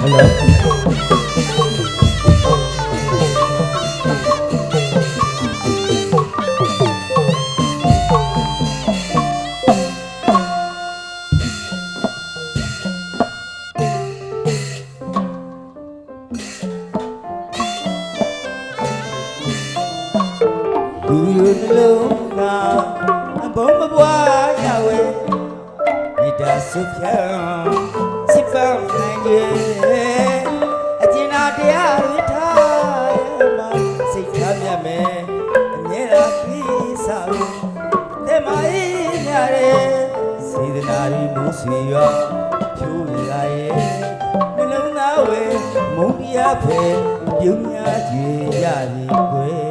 ဟယ်လိုဒီလိုနှလုံးကအဘုံမပွားရဝဲမိသားစုဖြံစစ်ပန်းနိုင်ရဲ့ စားလို့တဲ့မအေးရတဲ့စေတနာရီမိုးစီရောဖြိုးရရဲ့နှလုံးသားဝဲမုန်းပြဖဲပြုံးများကြည်ရသည်ကွယ်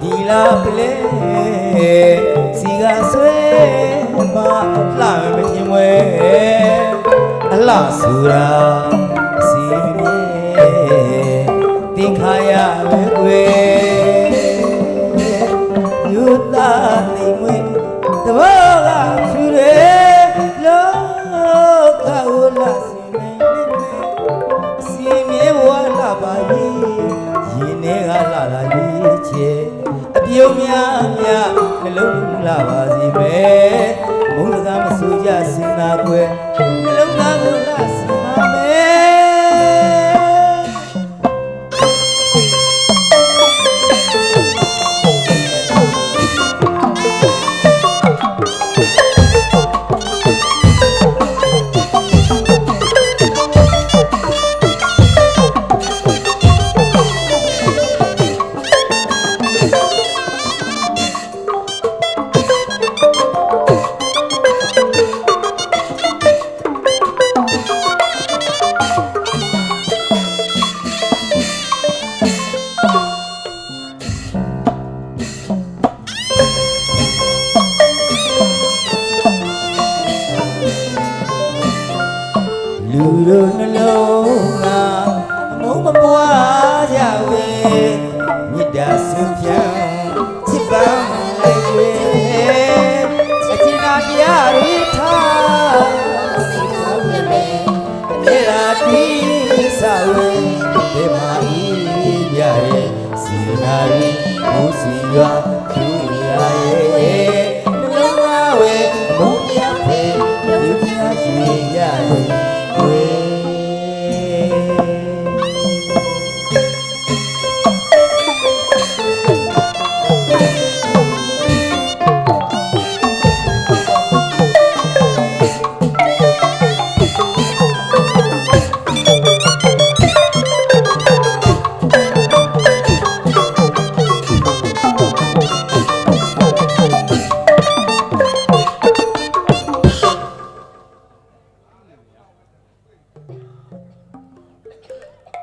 ဒီလာပလဲစီကဆွဲမလှမထင်ဝဲအလှဆူရာစီမြေတင်ခါရပဲကွယ် များများနှလုံးလာပါစီပဲမုန်းစကားမဆိုကြစင်နာကွယ် နှလုံးကအမုန်းမပွားကြဝေမြစ်တာဆူပြန်ချစ်ပန်းလိုက်ွေအချင်နာတရားရီထားစိတ်ကောင်းမြတ်ပဲနေရာတီးစာဝေဒီမာဤပြရဲစီနာရီဘုစီရွာ